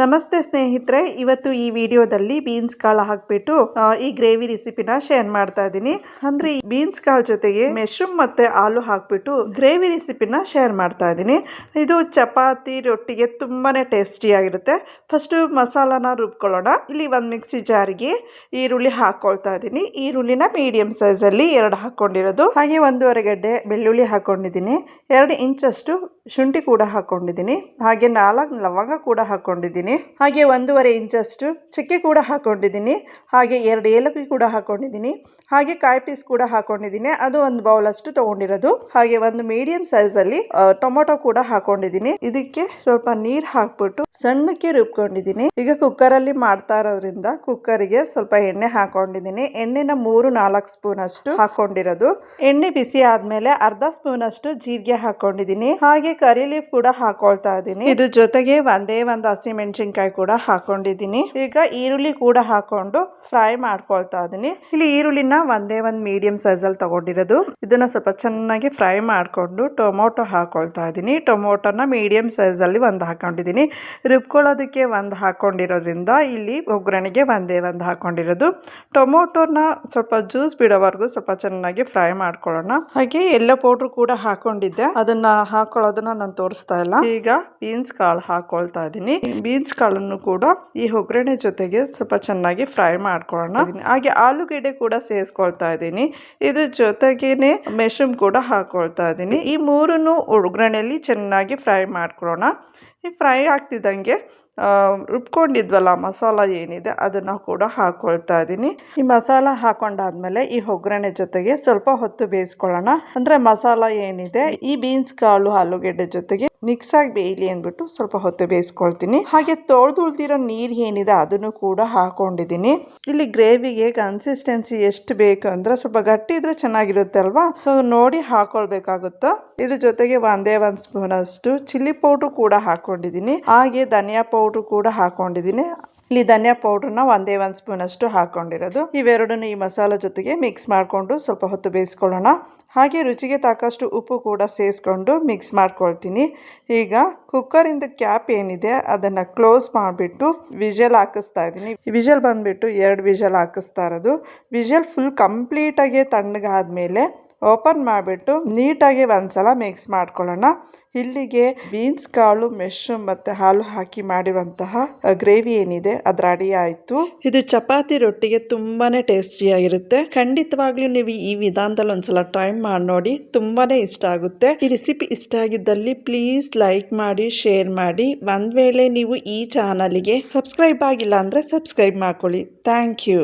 ನಮಸ್ತೆ ಸ್ನೇಹಿತರೆ, ಇವತ್ತು ಈ ವಿಡಿಯೋದಲ್ಲಿ ಬೀನ್ಸ್ ಕಾಳು ಹಾಕ್ಬಿಟ್ಟು ಈ ಗ್ರೇವಿ ರೆಸಿಪಿನ ಶೇರ್ ಮಾಡ್ತಾ ಇದ್ದೀನಿ. ಅಂದ್ರೆ ಈ ಬೀನ್ಸ್ ಕಾಳು ಜೊತೆಗೆ ಮೆಶ್ರೂಮ್ ಮತ್ತೆ ಆಲೂ ಹಾಕ್ಬಿಟ್ಟು ಗ್ರೇವಿ ರೆಸಿಪಿನ ಶೇರ್ ಮಾಡ್ತಾ ಇದ್ದೀನಿ. ಇದು ಚಪಾತಿ ರೊಟ್ಟಿಗೆ ತುಂಬಾನೇ ಟೇಸ್ಟಿ ಆಗಿರುತ್ತೆ. ಫಸ್ಟ್ ಮಸಾಲಾನ ರುಬ್ಕೊಳ್ಳೋಣ. ಇಲ್ಲಿ ಒಂದು ಮಿಕ್ಸಿ ಜಾರಿಗೆ ಈರುಳ್ಳಿ ಹಾಕೊಳ್ತಾ ಇದ್ದೀನಿ. ಈರುಳ್ಳಿನ ಮೀಡಿಯಂ ಸೈಜಲ್ಲಿ ಎರಡು ಹಾಕೊಂಡಿರೋದು. ಹಾಗೆ ಒಂದೂವರೆ ಗಡ್ಡೆ ಬೆಳ್ಳುಳ್ಳಿ ಹಾಕೊಂಡಿದ್ದೀನಿ. ಎರಡು ಇಂಚಷ್ಟು ಶುಂಠಿ ಕೂಡ ಹಾಕೊಂಡಿದ್ದೀನಿ. ಹಾಗೆ ನಾಲ್ಕು ಲವಂಗ ಕೂಡ ಹಾಕೊಂಡಿದ್ದೀನಿ ಹಾಗೆ ಒಂದೂವರೆ ಇಂಚಷ್ಟು ಚಕ್ಕೆ ಕೂಡ ಹಾಕ್ಕೊಂಡಿದ್ದೀನಿ ಹಾಗೆ ಎರಡು ಏಲಕ್ಕಿ ಕೂಡ ಹಾಕ್ಕೊಂಡಿದ್ದೀನಿ ಹಾಗೆ ಕಾಯಿ ಪೀಸ್ ಕೂಡ ಹಾಕ್ಕೊಂಡಿದ್ದೀನಿ ಅದು ಒಂದು ಬೌಲ್ ಅಷ್ಟು ತಗೊಂಡಿರೋದು. ಹಾಗೆ ಒಂದು ಮೀಡಿಯಂ ಸೈಜ್ ಅಲ್ಲಿ ಟೊಮೊಟೊ ಕೂಡ ಹಾಕೊಂಡಿದ್ದೀನಿ. ಇದಕ್ಕೆ ಸ್ವಲ್ಪ ನೀರ್ ಹಾಕ್ಬಿಟ್ಟು ಸಣ್ಣಕ್ಕೆ ರುಬ್ಕೊಂಡಿದ್ದೀನಿ. ಈಗ ಕುಕ್ಕರ್ ಅಲ್ಲಿ ಮಾಡ್ತಾ ಇರೋದ್ರಿಂದ ಕುಕ್ಕರ್ಗೆ ಸ್ವಲ್ಪ ಎಣ್ಣೆ ಹಾಕೊಂಡಿದ್ದೀನಿ. ಎಣ್ಣೆನ ಮೂರು ನಾಲ್ಕು ಸ್ಪೂನ್ ಅಷ್ಟು ಹಾಕೊಂಡಿರೋದು. ಎಣ್ಣೆ ಬಿಸಿ ಆದ್ಮೇಲೆ ಅರ್ಧ ಸ್ಪೂನ್ ಅಷ್ಟು ಜೀರಿಗೆ ಹಾಕೊಂಡಿದ್ದೀನಿ. ಹಾಗೆ ಕರಿ ಲೀಫ್ ಕೂಡ ಹಾಕೊಳ್ತಾ ಇದ್ದೀನಿ. ಇದ್ರ ಜೊತೆಗೆ ಒಂದೇ ಒಂದು ಹಸಿ ಮೆಣಸಿನ್ಕಾಯಿ ಕೂಡ ಹಾಕೊಂಡಿದ್ದೀನಿ. ಈಗ ಈರುಳ್ಳಿ ಕೂಡ ಹಾಕೊಂಡು ಫ್ರೈ ಮಾಡ್ಕೊಳ್ತಾ ಇದ್ದೀನಿ ಇಲ್ಲಿ ಈರುಳ್ಳಿನ ಒಂದೇ ಒಂದ್ ಮೀಡಿಯಂ ಸೈಜ್ ಅಲ್ಲಿ ತಗೊಂಡಿರೋದು. ಇದನ್ನ ಸ್ವಲ್ಪ ಚೆನ್ನಾಗಿ ಫ್ರೈ ಮಾಡ್ಕೊಂಡು ಟೊಮೊಟೊ ಹಾಕೊಳ್ತಾ ಇದ್ದೀನಿ ಟೊಮೊಟೊನ ಮೀಡಿಯಂ ಸೈಜ್ ಅಲ್ಲಿ ಒಂದು ಹಾಕೊಂಡಿದ್ದೀನಿ ರುಬ್ಕೊಳ್ಳೋದಕ್ಕೆ ಒಂದು ಹಾಕೊಂಡಿರೋದ್ರಿಂದ ಇಲ್ಲಿ ಒಗ್ಗರಣೆಗೆ ಒಂದೇ ಒಂದು ಹಾಕೊಂಡಿರೋದು. ಟೊಮೊಟೊನ ಸ್ವಲ್ಪ ಜ್ಯೂಸ್ ಬಿಡೋವರೆಗೂ ಸ್ವಲ್ಪ ಚೆನ್ನಾಗಿ ಫ್ರೈ ಮಾಡ್ಕೊಳ್ಳೋಣ. ಹಾಗೆ ಎಲ್ಲ ಪೌಡ್ರ್ ಕೂಡ ಹಾಕೊಂಡಿದ್ದೆ. ಅದನ್ನ ಹಾಕೊಳ್ಳೋದನ್ನ ನಾನು ತೋರಿಸ್ತಾ ಇಲ್ಲ. ಈಗ ಬೀನ್ಸ್ ಕಾಳು ಹಾಕೊಳ್ತಾ ಇದ್ದೀನಿ ಬೀನ್ಸ್ ಕಾಳನ್ನು ಕೂಡ ಈ ಒಗ್ಗರಣೆ ಜೊತೆಗೆ ಸ್ವಲ್ಪ ಚೆನ್ನಾಗಿ ಫ್ರೈ ಮಾಡ್ಕೊಳ್ಳೋಣ. ಹಾಗೆ ಆಲೂಗೆಡ್ಡೆ ಕೂಡ ಸೇರಿಸ್ಕೊಳ್ತಾ ಇದ್ದೀನಿ. ಇದ್ರ ಜೊತೆಗೇನೆ ಮೆಶ್ರೂಮ್ ಕೂಡ ಹಾಕೊಳ್ತಾ ಇದ್ದೀನಿ. ಈ ಮೂರನ್ನು ಒಗ್ಗರಣೆಯಲ್ಲಿ ಚೆನ್ನಾಗಿ ಫ್ರೈ ಮಾಡ್ಕೊಳ್ಳೋಣ. ಫ್ರೈ ಆಗ್ತಿದ್ದಂಗೆ ರುಬ್ಕೊಂಡಿದ್ವಲ್ಲ ಮಸಾಲ ಏನಿದೆ ಅದನ್ನು ಕೂಡ ಹಾಕ್ಕೊಳ್ತಾ ಇದ್ದೀನಿ ಈ ಮಸಾಲ ಹಾಕೊಂಡಾದ್ಮೇಲೆ ಈ ಒಗ್ಗರಣೆ ಜೊತೆಗೆ ಸ್ವಲ್ಪ ಹೊತ್ತು ಬೇಯಿಸ್ಕೊಳ್ಳೋಣ. ಅಂದರೆ ಮಸಾಲ ಏನಿದೆ, ಈ ಬೀನ್ಸ್, ಕಾಳು, ಆಲೂಗೆಡ್ಡೆ ಜೊತೆಗೆ ಮಿಕ್ಸ್ ಆಗಿ ಬೇಯಲಿ ಅಂದ್ಬಿಟ್ಟು ಸ್ವಲ್ಪ ಹೊತ್ತು ಬೇಯಿಸ್ಕೊಳ್ತೀನಿ. ಹಾಗೆ ತೊಳೆದು ಉಳ್ದಿರೋ ನೀರು ಏನಿದೆ ಅದನ್ನು ಕೂಡ ಹಾಕೊಂಡಿದ್ದೀನಿ ಇಲ್ಲಿ ಗ್ರೇವಿಗೆ ಕನ್ಸಿಸ್ಟೆನ್ಸಿ ಎಷ್ಟು ಬೇಕು ಅಂದ್ರೆ ಸ್ವಲ್ಪ ಗಟ್ಟಿ ಇದ್ರೆ ಚೆನ್ನಾಗಿರುತ್ತೆ ಅಲ್ವಾ? ಸೊ ನೋಡಿ ಹಾಕೊಳ್ಬೇಕಾಗುತ್ತಾ? ಇದ್ರ ಜೊತೆಗೆ ಒಂದೇ ಒಂದು ಸ್ಪೂನ್ ಅಷ್ಟು ಚಿಲ್ಲಿ ಪೌಡ್ರು ಕೂಡ ಹಾಕೊಂಡಿದ್ದೀನಿ. ಹಾಗೆ ಧನಿಯಾ ಪೌಡ್ರ್ ಕೂಡ ಹಾಕೊಂಡಿದ್ದೀನಿ. ಇಲ್ಲಿ ಧನಿಯಾ ಪೌಡ್ರನ್ನ ಒಂದೇ ಒಂದು ಸ್ಪೂನ್ ಅಷ್ಟು ಹಾಕೊಂಡಿರೋದು. ಇವೆರಡನ್ನು ಈ ಮಸಾಲ ಜೊತೆಗೆ ಮಿಕ್ಸ್ ಮಾಡಿಕೊಂಡು ಸ್ವಲ್ಪ ಹೊತ್ತು ಬೇಯಿಸ್ಕೊಳ್ಳೋಣ. ಹಾಗೆ ರುಚಿಗೆ ತಕ್ಕಷ್ಟು ಉಪ್ಪು ಕೂಡ ಸೇರಿಸ್ಕೊಂಡು ಮಿಕ್ಸ್ ಮಾಡ್ಕೊಳ್ತೀನಿ. ಈಗ ಕುಕ್ಕರಿಂದ ಕ್ಯಾಪ್ ಏನಿದೆ ಅದನ್ನು ಕ್ಲೋಸ್ ಮಾಡಿಬಿಟ್ಟು ವಿಜಲ್ ಹಾಕಿಸ್ತಾ ಇದ್ದೀನಿ. ವಿಜಲ್ ಬಂದುಬಿಟ್ಟು ಎರಡು ವಿಜಲ್ ಹಾಕಿಸ್ತಾ ಇರೋದು. ವಿಜಲ್ ಫುಲ್ ಕಂಪ್ಲೀಟಾಗಿ ತಣ್ಣಗಾದ್ಮೇಲೆ ಓಪನ್ ಮಾಡಿಬಿಟ್ಟು ನೀಟಾಗಿ ಒಂದ್ಸಲ ಮಿಕ್ಸ್ ಮಾಡ್ಕೊಳ್ಳೋಣ. ಇಲ್ಲಿಗೆ ಬೀನ್ಸ್, ಕಾಳು ಮೆಶ್ರೂಮ್ ಮತ್ತು ಹಾಲು ಹಾಕಿ ಮಾಡಿರುವಂತಹ ಗ್ರೇವಿ ಏನಿದೆ ಅದು ರೆಡಿ ಆಯಿತು. ಇದು ಚಪಾತಿ ರೊಟ್ಟಿಗೆ ತುಂಬಾನೇ ಟೇಸ್ಟಿಯಾಗಿರುತ್ತೆ ಖಂಡಿತವಾಗ್ಲೂ ನೀವು ಈ ವಿಧಾನದಲ್ಲಿ ಒಂದ್ಸಲ ಟ್ರೈ ಮಾಡಿ ನೋಡಿ ತುಂಬಾನೇ ಇಷ್ಟ ಆಗುತ್ತೆ. ಈ ರೆಸಿಪಿ ಇಷ್ಟ ಆಗಿದ್ದಲ್ಲಿ ಪ್ಲೀಸ್ ಲೈಕ್ ಮಾಡಿ ಶೇರ್ ಮಾಡಿ. ಒಂದ್ ವೇಳೆ ನೀವು ಈ ಚಾನಲ್ಗೆ ಸಬ್ಸ್ಕ್ರೈಬ್ ಆಗಿಲ್ಲ ಅಂದರೆ ಸಬ್ಸ್ಕ್ರೈಬ್ ಮಾಡ್ಕೊಳ್ಳಿ. Thank you